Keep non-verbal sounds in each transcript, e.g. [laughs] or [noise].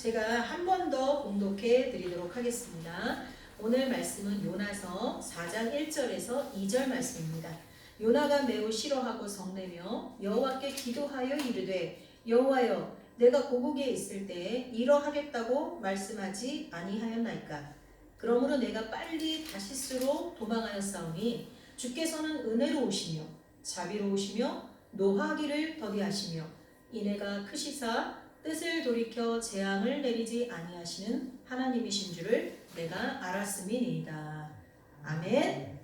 제가 한 번 더 공독해 드리도록 하겠습니다. 오늘 말씀은 요나서 4장 1절에서 2절 말씀입니다. 요나가 매우 싫어하고 성내며 여호와께 기도하여 이르되 여호와여 내가 고국에 있을 때 이러하겠다고 말씀하지 아니하였나이까 그러므로 내가 빨리 다시스로 도망하였사오니 주께서는 은혜로우시며 자비로우시며 노하기를 더디하시며 이내가 크시사 뜻을 돌이켜 재앙을 내리지 아니하시는 하나님이신 줄을 내가 알았음이니이다. 아멘.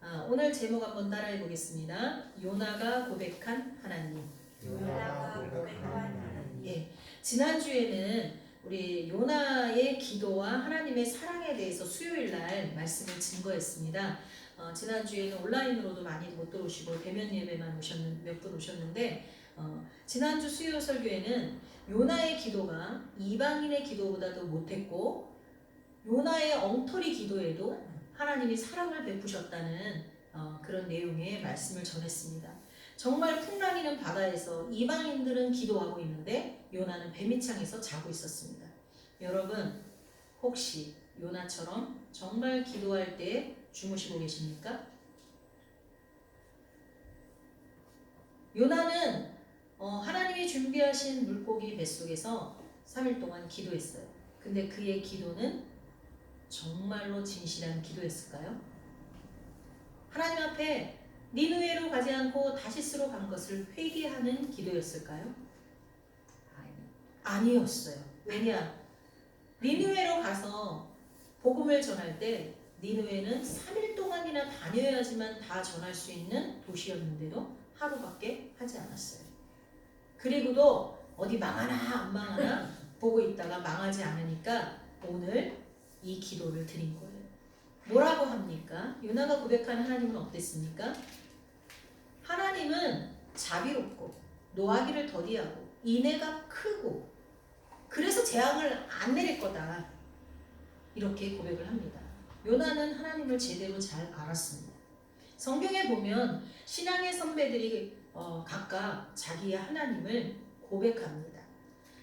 아, 오늘 제목 한번 따라해 보겠습니다. 요나가 고백한 하나님. 요나가 고백한 하나님 예, 지난주에는 우리 요나의 기도와 하나님의 사랑에 대해서 수요일 날 말씀을 증거했습니다. 어, 지난주에는 온라인으로도 많이 못 들어오시고 대면 예배만 오셨는 몇 분 오셨는데 어, 지난주 수요 설교에는 요나의 기도가 이방인의 기도보다도 못했고 요나의 엉터리 기도에도 하나님이 사랑을 베푸셨다는 어, 그런 내용의 말씀을 전했습니다. 정말 풍랑이는 바다에서 이방인들은 기도하고 있는데 요나는 배미창에서 자고 있었습니다. 여러분 혹시 요나처럼 정말 기도할 때 주무시고 계십니까? 요나는 어, 하나님이 준비하신 물고기 뱃속에서 3일 동안 기도했어요. 근데 그의 기도는 정말로 진실한 기도였을까요? 하나님 앞에 니누에로 가지 않고 다시스로 간 것을 회개하는 기도였을까요? 아니었어요. 왜냐? 니누에로 가서 복음을 전할 때 니누에는 3일 동안이나 다녀야지만 다 전할 수 있는 도시였는데도 하루밖에 하지 않았어요. 그리고도 어디 망하나 안 망하나 보고 있다가 망하지 않으니까 오늘 이 기도를 드린 거예요. 뭐라고 합니까? 요나가 고백한 하나님은 어땠습니까? 하나님은 자비롭고 노하기를 더디하고 인애가 크고 그래서 재앙을 안 내릴 거다. 이렇게 고백을 합니다. 요나는 하나님을 제대로 잘 알았습니다. 성경에 보면 신앙의 선배들이 어, 각각 자기의 하나님을 고백합니다.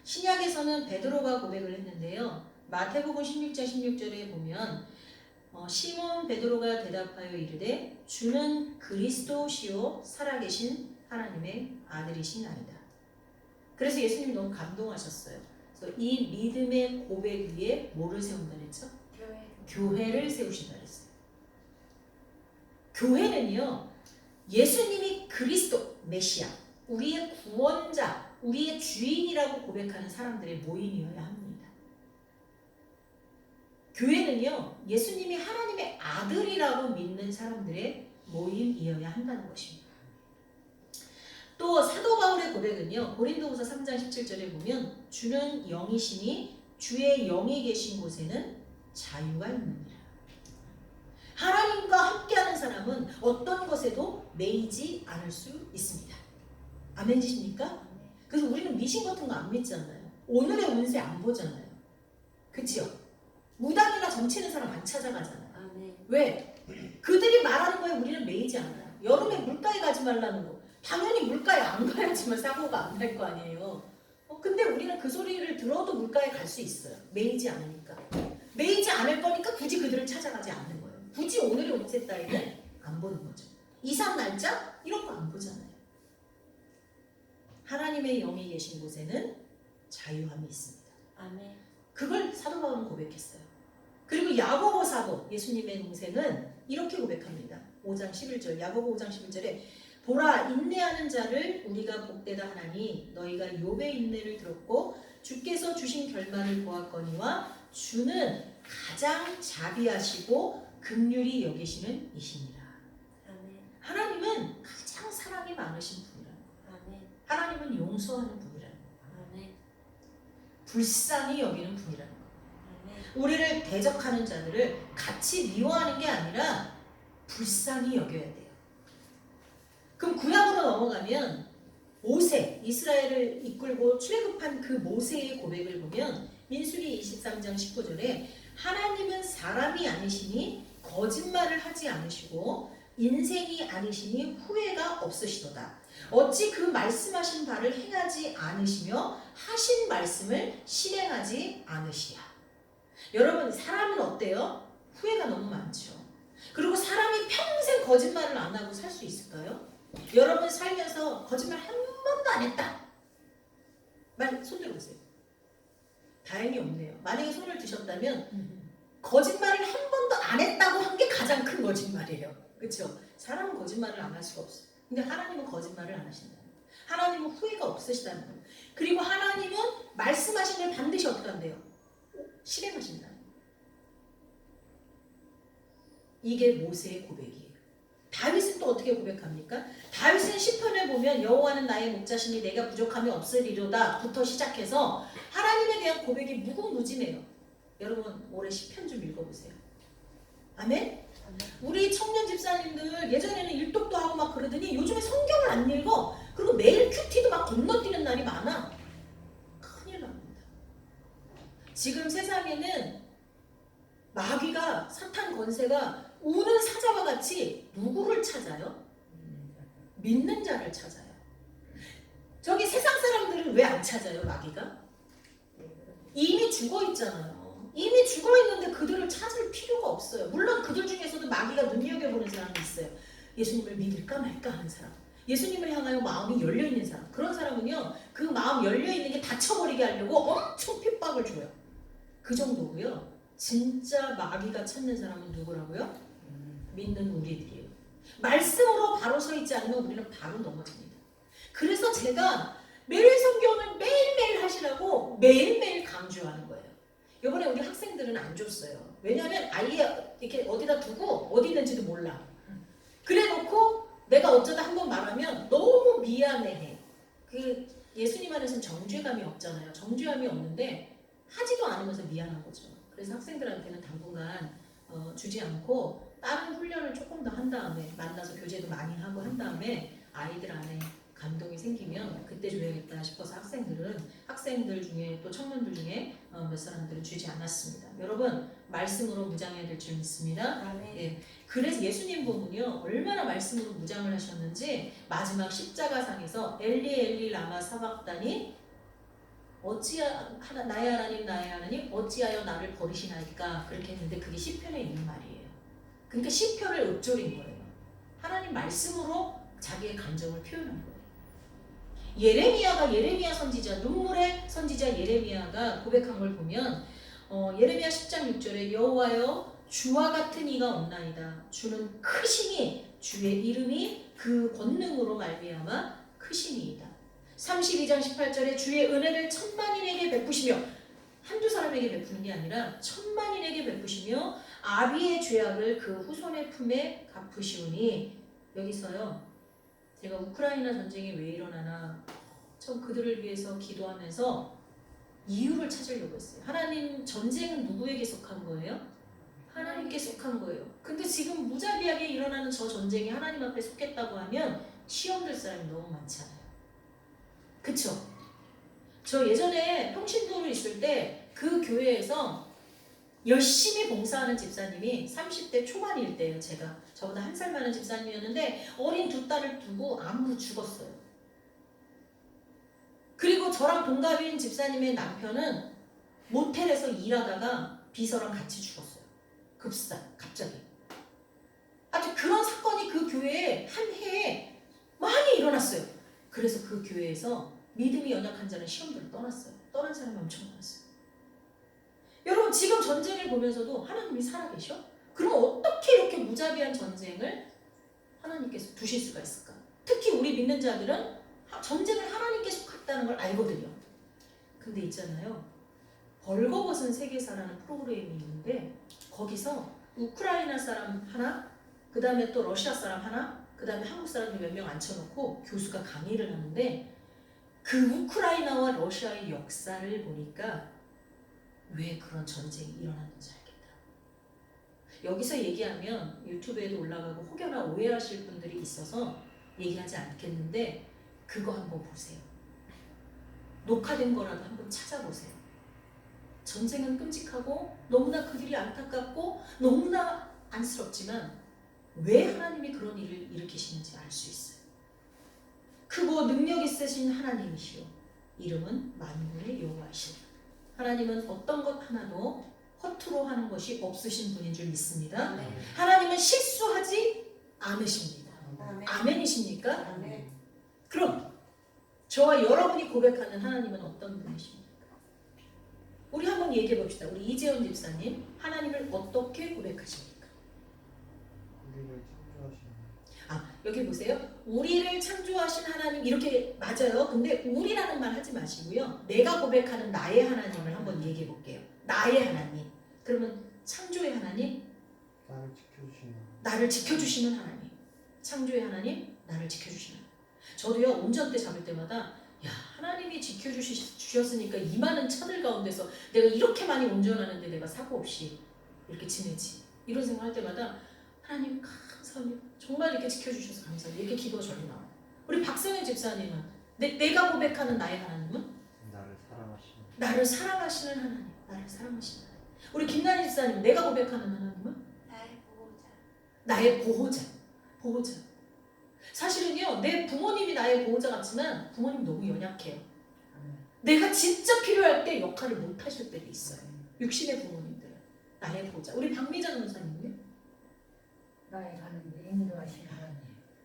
신약에서는 베드로가 고백을 했는데요. 마태복음 16장 16절에 보면 어, 시몬 베드로가 대답하여 이르되 주는 그리스도시요 살아계신 하나님의 아들이시나이다. 그래서 예수님 너무 감동하셨어요. 그래서 이 믿음의 고백 위에 뭐를 세운다 그랬죠? 교회 교회를 세우신다 그랬어요. 교회는요, 예수님이 그리스도, 메시아, 우리의 구원자, 우리의 주인이라고 고백하는 사람들의 모임이어야 합니다. 교회는요, 예수님이 하나님의 아들이라고 믿는 사람들의 모임이어야 한다는 것입니다. 또 사도 바울의 고백은요, 고린도후서 3장 17절에 보면 주는 영이시니 주의 영이 계신 곳에는 자유가 있느니라. 하나님과 함께하는 사람은 어떤 것에도 매이지 않을 수 있습니다. 아멘지십니까? 그래서 우리는 미신 같은 거 안 믿잖아요. 오늘의 운세 안 보잖아요. 그치요? 무당이나 정치는 사람 안 찾아가잖아요. 왜? 그들이 말하는 거에 우리는 매이지 않아요. 여름에 물가에 가지 말라는 거. 당연히 물가에 안 가야지만 사고가 안 날 거 아니에요. 어, 근데 우리는 그 소리를 들어도 물가에 갈 수 있어요. 매이지 않으니까. 매이지 않을 거니까 굳이 그들을 찾아가지 않는. 굳이 오늘의 운세 따위는 안 보는 거죠. 이상 날짜? 이런 거 안 보잖아요. 하나님의 영이 계신 곳에는 자유함이 있습니다. 아멘 그걸 사도 바울은 고백했어요. 그리고 야고보 사도 예수님의 동생은 이렇게 고백합니다. 5장 11절 야고보 5장 11절에 보라 인내하는 자를 우리가 복되다 하나니 너희가 욥의 인내를 들었고 주께서 주신 결말을 보았거니와 주는 가장 자비하시고 긍휼히 여기시는. 아멘 하나님은 가장 사랑이 많으신 분이라는 거예요. 하나님은 용서하는 분이라는 거예요. 불쌍히 여기는 분이라는 거예요. 우리를 대적하는 자들을 같이 미워하는 게 아니라 불쌍히 여겨야 돼요. 그럼 구약으로 넘어가면 모세, 이스라엘을 이끌고 출애굽한 그 모세의 고백을 보면 민수기 23장 19절에 하나님은 사람이 아니시니 거짓말을 하지 않으시고 인생이 아니시니 후회가 없으시도다. 어찌 그 말씀하신 바를 행하지 않으시며 하신 말씀을 실행하지 않으시랴. 여러분 사람은 어때요? 후회가 너무 많죠. 그리고 사람이 평생 거짓말을 안 하고 살 수 있을까요? 여러분 살면서 거짓말 한 번도 안 했다. 말 손 들어보세요. 다행히 없네요. 만약에 손을 드셨다면 거짓말을 한 번도 안 했다고 한 게 가장 큰 거짓말이에요. 그렇죠? 사람은 거짓말을 안 할 수가 없어. 근데 하나님은 거짓말을 안 하신다. 하나님은 후회가 없으시다는 거예요. 그리고 하나님은 말씀하신 걸 반드시 어떻게 한대요? 실행하신다. 이게 모세의 고백이에요. 다윗은 또 어떻게 고백합니까? 다윗은 시편에 보면 여호와는 나의 목자시니 내가 부족함이 없으리로다부터 시작해서 하나님에 대한 고백이 무궁무진해요. 여러분 올해 시편 좀 읽어보세요. 아멘. 우리 청년 집사님들 예전에는 일독도 하고 막 그러더니 요즘에 성경을 안 읽어. 그리고 매일 큐티도 막 건너뛰는 날이 많아. 큰일 납니다. 지금 세상에는 마귀가 사탄 권세가 우는 사자와 같이 누구를 찾아요? 믿는 자를 찾아요. 저기 세상 사람들은 왜 안 찾아요, 마귀가? 이미 죽어 있잖아요. 이미 죽어 있는데 그들을 찾을 필요가 없어요. 물론 그들 중에서도 마귀가 눈여겨보는 사람이 있어요. 예수님을 믿을까 말까 하는 사람. 예수님을 향하여 마음이 열려 있는 사람. 그런 사람은요, 그 마음 열려 있는 게 닫혀버리게 하려고 엄청 핍박을 줘요. 그 정도고요. 진짜 마귀가 찾는 사람은 누구라고요? 믿는 우리들이에요. 말씀으로 바로 서 있지 않으면 우리는 바로 넘어집니다. 그래서 제가 매일 성경을 매일매일 하시라고 매일매일 강조하는 거예요. 이번에 우리 학생들은 안 줬어요. 왜냐하면 아예 이렇게 어디다 두고 어디 있는지도 몰라. 그래 놓고 내가 어쩌다 한 번 말하면 너무 미안해해. 그 예수님 안에서는 정죄감이 없잖아요. 정죄감이 없는데 하지도 않으면서 미안한 거죠. 그래서 학생들한테는 당분간 어, 주지 않고 다른 훈련을 조금 더 한 다음에 만나서 교제도 많이 하고 한 다음에 아이들 안에 감동이 생기면 그때 줘야겠다 싶어서 학생들은 학생들 중에 또 청년들 중에 어, 몇 사람들은 주지 않았습니다. 여러분 말씀으로 무장해야 될 줄 믿습니다. 아멘. 예. 그래서 예수님 보면요 얼마나 말씀으로 무장을 하셨는지 마지막 십자가상에서 엘리 엘리 라마 사박다니 어찌하 하나 나의 하나님 나의 하나님 어찌하여 나를 버리시나이까 그렇게 했는데 그게 시편에 있는 말이에요. 그러니까 시편을 읊조린 거예요. 하나님 말씀으로 자기의 감정을 표현한 거예요. 예레미야가 예레미야 선지자 눈물의 선지자 예레미야가 고백한 걸 보면 어, 예레미야 10장 6절에 여호와여 주와 같은 이가 없나이다. 주는 크시니 주의 이름이 그 권능으로 말미암아 크시니이다. 32장 18절에 주의 은혜를 천만인에게 베푸시며 한두 사람에게 베푸는 게 아니라 천만인에게 베푸시며 아비의 죄악을 그 후손의 품에 갚으시오니 여기서요. 제가 우크라이나 전쟁이 왜 일어나나 전 그들을 위해서 기도하면서 이유를 찾으려고 했어요. 하나님 전쟁은 누구에게 속한 거예요? 하나님께 속한 거예요. 근데 지금 무자비하게 일어나는 저 전쟁이 하나님 앞에 속했다고 하면 시험 될 사람이 너무 많잖아요. 그쵸? 저 예전에 평신도로 있을 때 그 교회에서 열심히 봉사하는 집사님이 30대 초반일 때예요, 제가. 저보다 한 살 많은 집사님이었는데 어린 두 딸을 두고 암으로 죽었어요. 그리고 저랑 동갑인 집사님의 남편은 모텔에서 일하다가 비서랑 같이 죽었어요. 급사, 갑자기. 아주 그런 사건이 그 교회에 한 해에 많이 일어났어요. 그래서 그 교회에서 믿음이 연약한 자는 시험들을 떠났어요. 떠난 사람이 엄청 많았어요. 여러분 지금 전쟁을 보면서도 하나님이 살아계셔? 그럼 어떻게 이렇게 무자비한 전쟁을 하나님께서 두실 수가 있을까? 특히 우리 믿는 자들은 하- 전쟁을 하나님께 속했다는 걸 알거든요. 근데 있잖아요. 벌거벗은 세계사라는 프로그램이 있는데 거기서 우크라이나 사람 하나, 그 다음에 또 러시아 사람 하나, 그 다음에 한국 사람들 몇 명 앉혀놓고 교수가 강의를 하는데 그 우크라이나와 러시아의 역사를 보니까 왜 그런 전쟁이 일어났는지 알겠다. 여기서 얘기하면 유튜브에도 올라가고 혹여나 오해하실 분들이 있어서 얘기하지 않겠는데 그거 한번 보세요. 녹화된 거라도 한번 찾아보세요. 전쟁은 끔찍하고 너무나 그들이 안타깝고 너무나 안쓰럽지만 왜 하나님이 그런 일을 일으키시는지 알 수 있어요. 크고 능력 있으신 하나님이시오. 이름은 만물의 여호와시오. 하나님은 어떤 것 하나도 허투루 하는 것이 없으신 분인 줄 믿습니다. 아멘. 하나님은 실수하지 않으십니다. 아멘. 아멘이십니까? 아멘. 그럼 저와 여러분이 고백하는 하나님은 어떤 분이십니까? 우리 한번 얘기해 봅시다. 우리 이재원 집사님, 하나님을 어떻게 고백하십니까? 우리를 창조하시는 아, 여기 보세요. 우리를 창조하신 하나님 이렇게 맞아요. 근데 우리라는 말 하지 마시고요. 내가 고백하는 나의 하나님을 한번 얘기해 볼게요. 나의 하나님. 그러면 창조의 하나님, 나를 지켜주시는 나를 지켜주시는 하나님. 창조의 하나님, 나를 지켜주시는. 저도요, 운전대 잡을 때마다, 야, 하나님이 지켜주셨으니까 이 많은 차들 가운데서 내가 이렇게 많이 운전하는데 내가 사고 없이 이렇게 지내지. 이런 생각 할 때마다 하나님 감사합니다. 정말 이렇게 지켜주셔서 감사합니다. 이렇게 기도가 절로 나와요. 우리 박성현 집사님은 내, 내가 고백하는 나의 하나님은 나를 사랑하시는 나를 사랑하시는 하나님, 나를 사랑하시는 하나님. 우리 김나희 집사님, 내가 고백하는 하나님은 나의 보호자. 나의 보호자, 보호자. 사실은요, 내 부모님이 나의 보호자 같지만 부모님 너무 연약해요. 내가 진짜 필요할 때 역할을 못 하실 때도 있어요. 육신의 부모님들, 나의 보호자. 우리 박미자 전사님은요, 나의 가는 데 인도하신 하나님.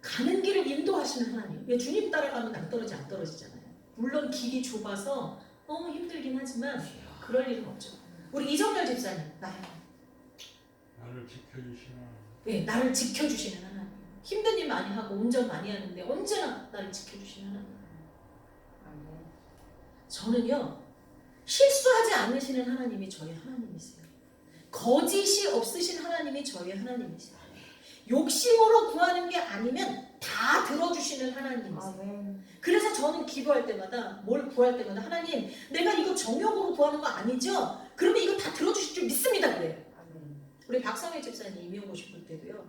가는 길을 인도하시는 하나님. 왜 주님 따라가면 낭떠러지 안 떨어지잖아요. 물론 길이 좁아서 너무 힘들긴 하지만 그럴 일은 없죠. 우리 이정열 집사님, 나의 나를 지켜주시는 네, 나를 지켜주시는 하나님. 힘든 일 많이 하고 운전 많이 하는데 언제나 나를 지켜주시는 하나님. 아멘. 저는요 실수하지 않으시는 하나님이 저의 하나님이세요. 거짓이 없으신 하나님이 저의 하나님이세요. 욕심으로 구하는 게 아니면 다 들어주시는 하나님이세요. 아멘. 그래서 저는 기도할 때마다 뭘 구할 때마다 하나님 내가 이거 정욕으로 구하는 거 아니죠? 그러면 이거 다 들어주실 줄 믿습니다 그래요. 아멘. 우리 박성혜 집사님 이미 오고 싶을 때도요.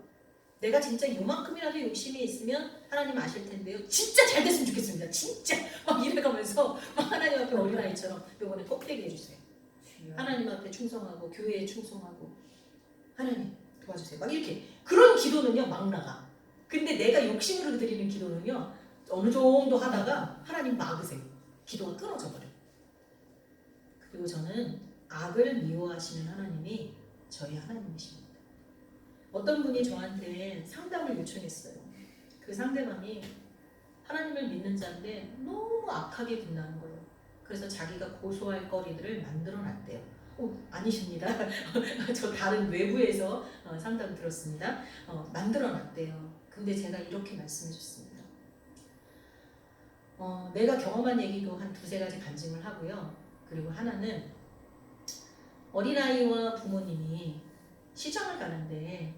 내가 진짜 요만큼이라도 욕심이 있으면 하나님 아실 텐데요. 진짜 잘 됐으면 좋겠습니다. 진짜 막 이래가면서 막 하나님 앞에 어린아이처럼 요번에 꼭대기 해주세요. 하나님 앞에 충성하고 교회에 충성하고 하나님 도와주세요. 막 이렇게 그런 기도는요 막 나가. 근데 내가 욕심으로 드리는 기도는요 어느 정도 하다가 하나님 막으세요. 기도가 끊어져 버려. 요 그리고 저는 악을 미워하시는 하나님이 저희 하나님이십니다. 어떤 분이 저한테 상담을 요청했어요. 그 상대방이 하나님을 믿는 자인데 너무 악하게 빛나는 거예요. 그래서 자기가 고소할 거리들을 만들어 놨대요. 어, 아니십니다. [laughs] 저 다른 외부에서 어, 상담 들었습니다. 어, 만들어 놨대요. 근데 제가 이렇게 말씀해 줬습니다. 어, 내가 경험한 얘기도 한 두세 가지 간증을 하고요. 그리고 하나는 어린아이와 부모님이 시장을 가는데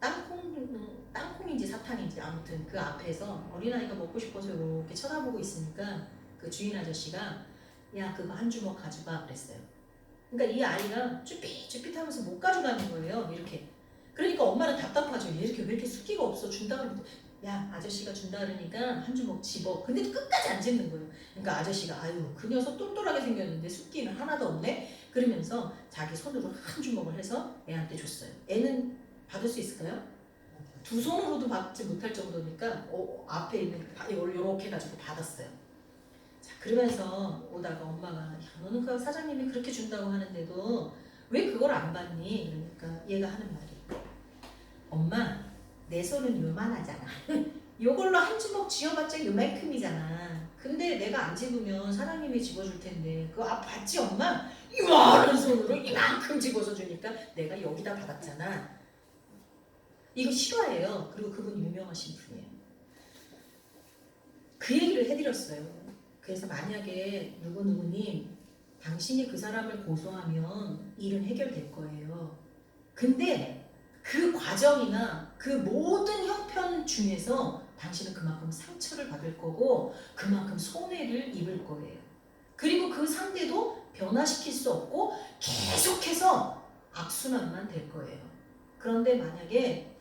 땅콩, 땅콩인지 사탕인지 아무튼 그 앞에서 어린아이가 먹고 싶어서 이렇게 쳐다보고 있으니까 그 주인 아저씨가 야 그거 한 주먹 가져가 그랬어요. 그러니까 이 아이가 쭈삣쭈삣하면서 못 가져가는 거예요. 이렇게. 그러니까 엄마는 답답하죠. 얘 이렇게 왜 이렇게 숫기가 없어 준다 그러면 야 아저씨가 준다 그러니까 한 주먹 집어. 근데 끝까지 안 짓는 거예요. 그러니까 아저씨가 아유 그 녀석 똘똘하게 생겼는데 숫기는 하나도 없네. 그러면서 자기 손으로 한 주먹을 해서 애한테 줬어요. 애는 받을 수 있을까요? 두 손으로도 받지 못할 정도니까 어, 앞에 있는 이렇게 해가지고 받았어요. 자 그러면서 오다가 엄마가 야, 너는 그 사장님이 그렇게 준다고 하는데도 왜 그걸 안 받니? 그러니까 얘가 하는 말이 엄마 내 손은 요만하잖아. [laughs] 요걸로 한 주먹 쥐어봤자 요만큼이잖아. 근데 내가 안 집으면 사장님이 집어줄 텐데 그거 아 받지 엄마? 이만한 손으로 이만큼 집어서 주니까 내가 여기다 받았잖아. 이거 실화예요. 그리고 그분이 유명하신 분이에요. 그 얘기를 해드렸어요. 그래서 만약에 누구누구님 당신이 그 사람을 고소하면 일은 해결될 거예요. 근데 그 과정이나 그 모든 형편 중에서 당신은 그만큼 상처를 받을 거고 그만큼 손해를 입을 거예요. 그리고 그 상대도 변화시킬 수 없고 계속해서 악순환만 될 거예요. 그런데 만약에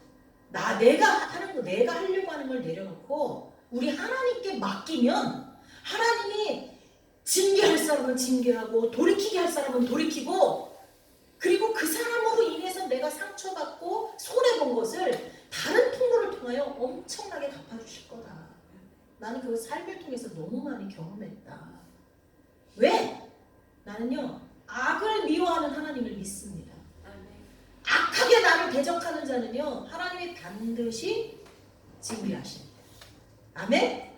나 내가 하는 거 내가 하려고 하는 걸 내려놓고 우리 하나님께 맡기면 하나님이 징계할 사람은 징계하고 돌이키게 할 사람은 돌이키고 그리고 그 사람으로 인해서 내가 상처받고 손해 본 것을 다른 통로를 통하여 엄청나게 갚아주실 거다. 나는 그 삶을 통해서 너무 많이 경험했다. 왜? 나는요 악을 미워하는 하나님을 믿습니다. 악하게 나를 대적하는 자는요 하나님이 반드시 징계하십니다. 아멘.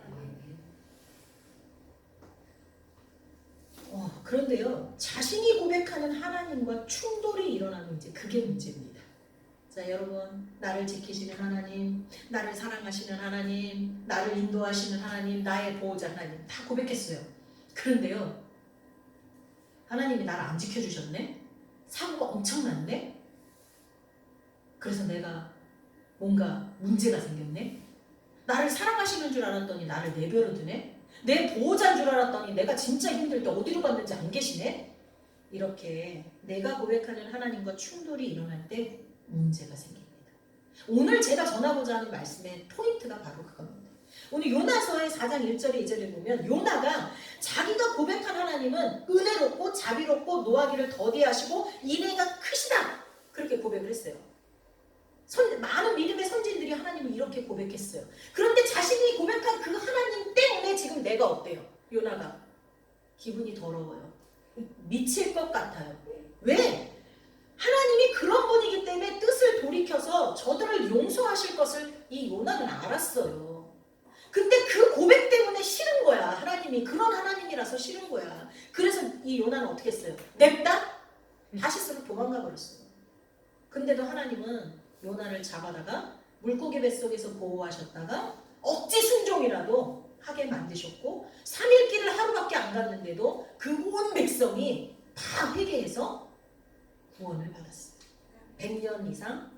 어, 그런데요 자신이 고백하는 하나님과 충돌이 일어나는 이제 그게 문제입니다. 자 여러분 나를 지키시는 하나님, 나를 사랑하시는 하나님, 나를 인도하시는 하나님, 나의 보호자 하나님 다 고백했어요. 그런데요 하나님이 나를 안 지켜주셨네. 사고가 엄청났네. 그래서 내가 뭔가 문제가 생겼네. 나를 사랑하시는 줄 알았더니 나를 내버려 두네. 내 보호자인 줄 알았더니 내가 진짜 힘들 때 어디로 갔는지 안 계시네. 이렇게 내가 고백하는 하나님과 충돌이 일어날 때 문제가 생깁니다. 오늘 제가 전하고자 하는 말씀의 포인트가 바로 그겁니다. 오늘 요나서의 4장 1절에 2절에 보면 요나가 자기가 고백한 하나님은 은혜롭고 자비롭고 노하기를 더디하시고 인애가 크시다. 그렇게 고백을 했어요. 선, 많은 믿음의 선진들이 하나님을 이렇게 고백했어요. 그런데 자신이 고백한 그 하나님 내가 어때요? 요나가 기분이 더러워요. 미칠 것 같아요. 왜? 하나님이 그런 분이기 때문에 뜻을 돌이켜서 저들을 용서하실 것을 이 요나는 알았어요. 근데 그 고백 때문에 싫은 거야. 하나님이 그런 하나님이라서 싫은 거야. 그래서 이 요나는 어떻게 했어요? 냅다 다시스로 도망가 버렸어요. 근데도 하나님은 요나를 잡아다가 물고기 뱃속에서 보호하셨다가 억지 순종이라도 하게 만드셨고 3일 길을 하루밖에 안 갔는데도 그 온 백성이 다 회개해서 구원을 받았어요. 100년 이상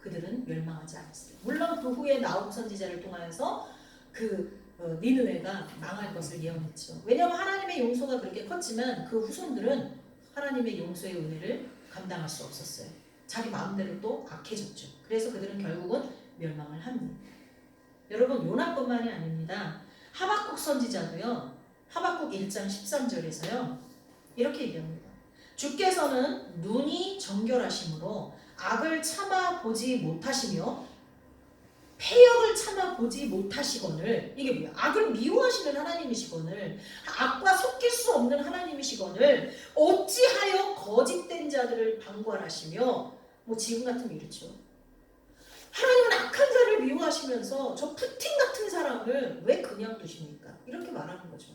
그들은 멸망하지 않았어요. 물론 그 후에 나온 선지자를 통하여서 그 어, 니느웨가 망할 것을 예언했죠. 왜냐하면 하나님의 용서가 그렇게 컸지만 그 후손들은 하나님의 용서의 은혜를 감당할 수 없었어요. 자기 마음대로 또 악해졌죠. 그래서 그들은 결국은 멸망을 합니다. 여러분 요나뿐만이 아닙니다. 하박국 선지자도요. 하박국 1장 13절에서요. 이렇게 얘기합니다. 주께서는 눈이 정결하심으로 악을 참아 보지 못하시며 폐역을 참아 보지 못하시거늘 이게 뭐야? 악을 미워하시는 하나님이시거늘 악과 섞일 수 없는 하나님이시거늘 어찌하여 거짓된 자들을 방관하시며 뭐 지금 같으면 이렇죠. 하나님은 악한 자를 미워하시면서 저 푸틴 같은 사람을 왜 그냥 두십니까? 이렇게 말하는 거죠.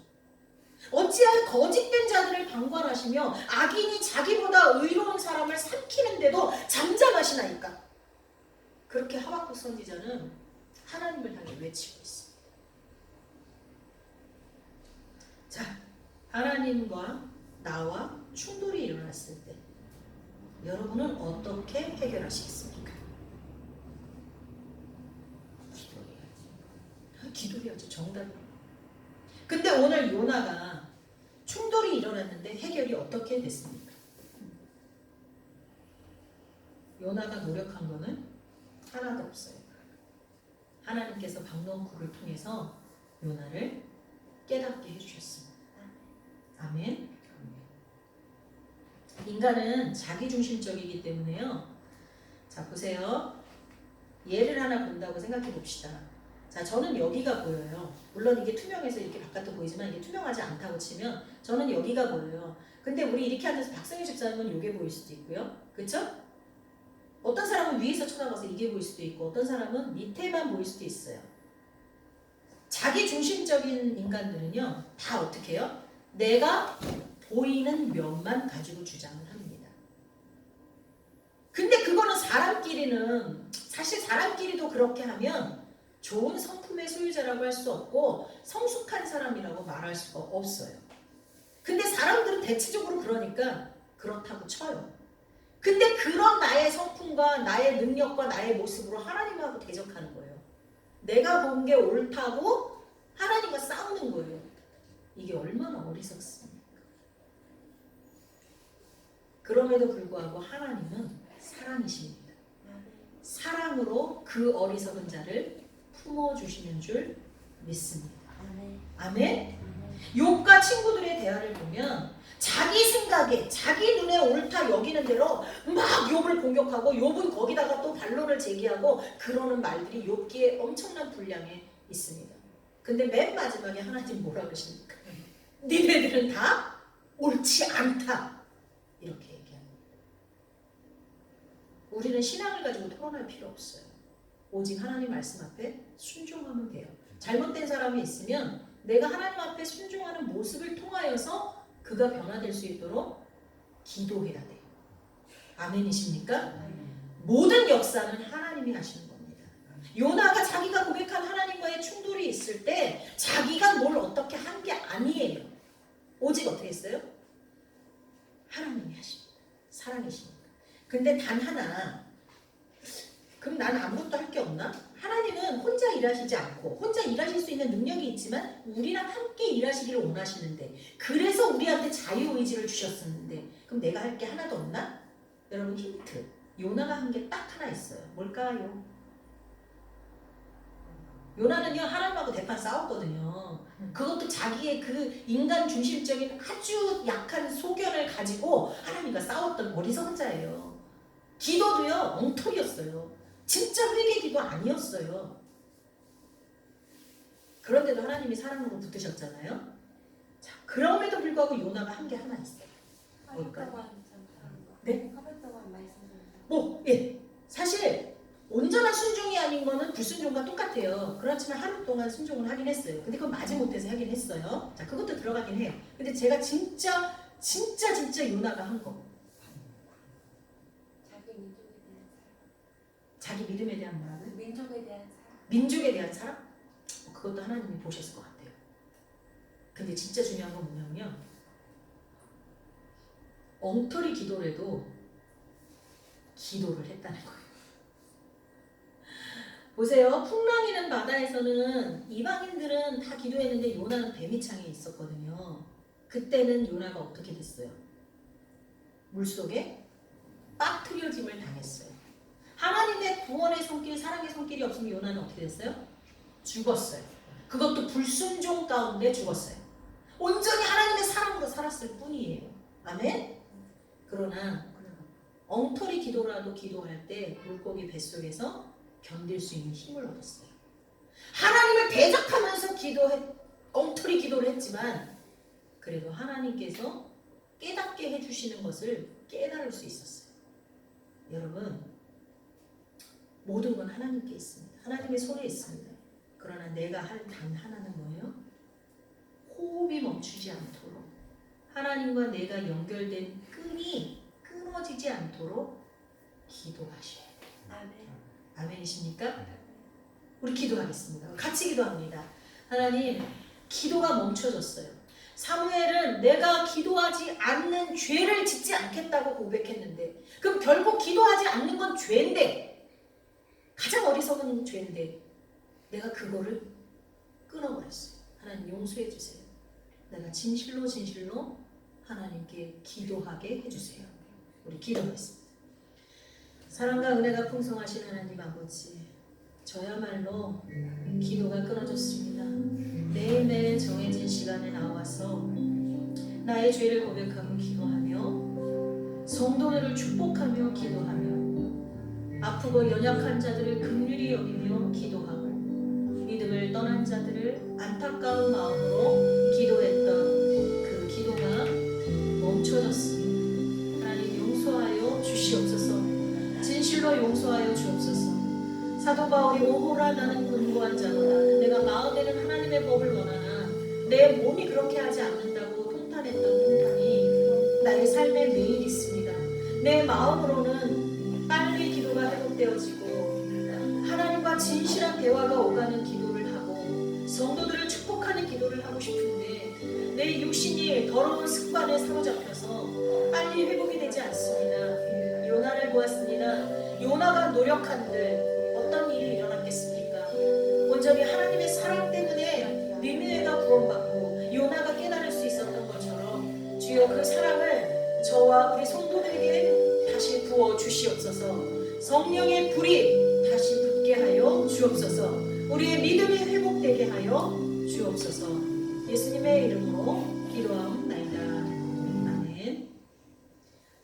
어찌하여 거짓된 자들을 방관하시며 악인이 자기보다 의로운 사람을 삼키는데도 잠잠하시나이까? 그렇게 하박국 선지자는 하나님을 향해 외치고 있습니다. 자, 하나님과 나와 충돌이 일어났을 때 여러분은 어떻게 해결하시겠습니까? 기도해야죠. 정답이. 근데 오늘 요나가 충돌이 일어났는데 해결이 어떻게 됐습니까? 요나가 노력한 거는 하나도 없어요. 하나님께서 박농쿨을 통해서 요나를 깨닫게 해주셨습니다. 아멘. 인간은 자기중심적이기 때문에요. 자 보세요. 예를 하나 본다고 생각해 봅시다. 자 저는 여기가 보여요. 물론 이게 투명해서 이렇게 바깥도 보이지만 이게 투명하지 않다고 치면 저는 여기가 보여요. 근데 우리 이렇게 앉아서 박성희 집사님은 이게 보일 수도 있고요. 그쵸? 어떤 사람은 위에서 쳐다봐서 이게 보일 수도 있고 어떤 사람은 밑에만 보일 수도 있어요. 자기 중심적인 인간들은요 다 어떻게 해요? 내가 보이는 면만 가지고 주장을 합니다. 근데 그거는 사람끼리는 사실 사람끼리도 그렇게 하면 좋은 성품의 소유자라고 할 수 없고 성숙한 사람이라고 말할 수가 없어요. 근데 사람들은 대체적으로 그러니까 그렇다고 쳐요. 근데 그런 나의 성품과 나의 능력과 나의 모습으로 하나님하고 대적하는 거예요. 내가 본 게 옳다고 하나님과 싸우는 거예요. 이게 얼마나 어리석습니까? 그럼에도 불구하고 하나님은 사랑이십니다. 사랑으로 그 어리석은 자를 품어주시는 줄 믿습니다. 아멘. 아멘? 욕과 친구들의 대화를 보면 자기 생각에 자기 눈에 옳다 여기는 대로 막 욕을 공격하고 욕은 거기다가 또 반론을 제기하고 그러는 말들이 욕기에 엄청난 분량에 있습니다. 근데 맨 마지막에 하나님 뭐라 그러십니까? 니네들은 다 옳지 않다. 이렇게 얘기합니다. 우리는 신앙을 가지고 토론할 필요 없어요. 오직 하나님 말씀 앞에 순종하면 돼요. 잘못된 사람이 있으면 내가 하나님 앞에 순종하는 모습을 통하여서 그가 변화될 수 있도록 기도해야 돼요. 아멘이십니까? 모든 역사는 하나님이 하시는 겁니다. 요나가 자기가 고백한 하나님과의 충돌이 있을 때 자기가 뭘 어떻게 한 게 아니에요. 오직 어떻게 했어요? 하나님이 하십니다. 사랑이십니다. 근데 단 하나 그럼 난 아무것도 할 게 없나? 하나님은 혼자 일하시지 않고 혼자 일하실 수 있는 능력이 있지만 우리랑 함께 일하시기를 원하시는데 그래서 우리한테 자유 의지를 주셨었는데 그럼 내가 할 게 하나도 없나? 여러분 힌트. 요나가 한 게 딱 하나 있어요. 뭘까요? 요나는요 하나님하고 대판 싸웠거든요. 그것도 자기의 그 인간 중심적인 아주 약한 소견을 가지고 하나님과 싸웠던 어리석은 자예요. 기도도요 엉터리였어요 진짜 회개 기도 아니었어요. 그런데도 하나님이 사랑으로 붙으셨잖아요. 자, 그럼에도 불구하고 요나가 한 게 하나 있어요. 뭘까요? 네? 뭐, 예. 사실 온전한 순종이 아닌 거는 불순종과 똑같아요. 그렇지만 하루 동안 순종을 하긴 했어요. 근데 그건 마지 못해서 하긴 했어요. 자, 그것도 들어가긴 해요. 근데 제가 진짜 진짜 진짜 요나가 한 거. 자기 민족에 대한 자기 믿음에 대한 뭐라고요? 사랑, 민족에 대한 사랑. 민족에 대한 사랑? 어, 그것도 하나님이 보셨을 것 같아요. 근데 진짜 중요한 건 뭐냐면요. 엉터리 기도를 해도 기도를 했다는 거예요. [laughs] 보세요. 풍랑이는 바다에서는 이방인들은 다 기도했는데 요나는 뱀이창에 있었거든요. 그때는 요나가 어떻게 됐어요? 물속에 빠뜨려짐을 당했어요. 하나님의 구원의 손길, 사랑의 손길이 없으면 요나는 어떻게 됐어요? 죽었어요. 그것도 불순종 가운데 죽었어요. 온전히 하나님의 사랑으로 살았을 뿐이에요. 아멘? 그러나 엉터리 기도라도 기도할 때 물고기 뱃속에서 견딜 수 있는 힘을 얻었어요. 하나님을 대적하면서 기도했, 엉터리 기도를 했지만 그래도 하나님께서 깨닫게 해주시는 것을 깨달을 수 있었어요. 여러분 모든 건 하나님께 있습니다. 하나님의 손에 있습니다. 그러나 내가 할 단 하나는 뭐예요? 호흡이 멈추지 않도록 하나님과 내가 연결된 끈이 끊어지지 않도록 기도하셔야 돼요. 아멘. 아멘이십니까? 우리 기도하겠습니다. 같이 기도합니다. 하나님, 기도가 멈춰졌어요. 사무엘은 내가 기도하지 않는 죄를 짓지 않겠다고 고백했는데, 그럼 결국 기도하지 않는 건 죄인데, 가장 어리석은 죄인데, 내가 그거를 끊어버렸어요. 하나님 용서해 주세요. 내가 진실로 진실로 하나님께 기도하게 해주세요. 우리 기도하겠습니다. 사랑과 은혜가 풍성하신 하나님 아버지, 저야말로 기도가 끊어졌습니다. 매일매일 정해진 시간에 나와서 나의 죄를 고백하고 기도하며 성도들을 축복하며 기도하며 아프고 연약한 자들을 긍휼히 여기며 기도하고 믿음을 떠난 자들을 안타까운 마음으로 기도했던 그 기도가 멈춰졌습니다. 하나님 용서하여 주시옵소서. 진실로 용서하여 주옵소서. 사도 바울이 오호라 나는 곤고한 자로다. 내가 마음에는 하나님의 법을 원하나 내 몸이 그렇게 하지 않는다고 통탄했던 통탄이 나의 삶에 매일 있습니다. 내 마음으로는 회복되어지고 하나님과 진실한 대화가 오가는 기도를 하고 성도들을 축복하는 기도를 하고 싶은데 내 육신이 더러운 습관에 사로잡혀서 빨리 회복이 되지 않습니다. 요나를 보았습니다. 요나가 노력한들 어떤 일이 일어났겠습니까? 온전히 하나님의 사랑 때문에 니느웨가 구원받고 요나가 깨달을 수 있었던 것처럼 주여 그 사랑을 저와 우리 성도들에게 다시 부어 주시옵소서. 성령의 불이 다시 붙게 하여 주옵소서. 우리의 믿음이 회복되게 하여 주옵소서. 예수님의 이름으로 기도하옵나이다. 아멘.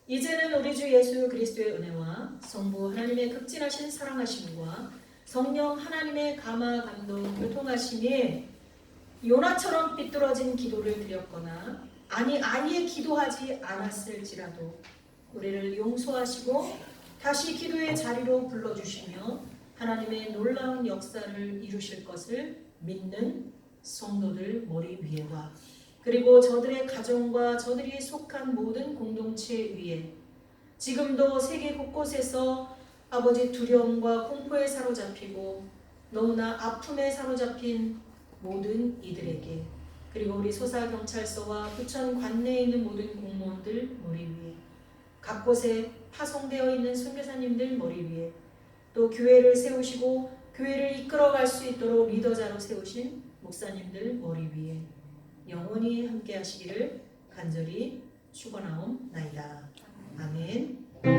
이제는 우리 주 예수 그리스도의 은혜와 성부 하나님의 극진하신 사랑하심과 성령 하나님의 감화 감동 교통하심이 요나처럼 삐뚤어진 기도를 드렸거나 아니 아예 기도하지 않았을지라도 우리를 용서하시고 다시 기도의 자리로 불러주시며 하나님의 놀라운 역사를 이루실 것을 믿는 성도들 머리 위에와 그리고 저들의 가정과 저들이 속한 모든 공동체 위에 지금도 세계 곳곳에서 아버지 두려움과 공포에 사로잡히고 너무나 아픔에 사로잡힌 모든 이들에게 그리고 우리 소사 경찰서와 부천 관내에 있는 모든 공무원들 머리 위에 각 곳에 파송되어 있는 선교사님들 머리 위에 또 교회를 세우시고 교회를 이끌어갈 수 있도록 리더자로 세우신 목사님들 머리 위에 영원히 함께 하시기를 간절히 축원하옵나이다. 아멘.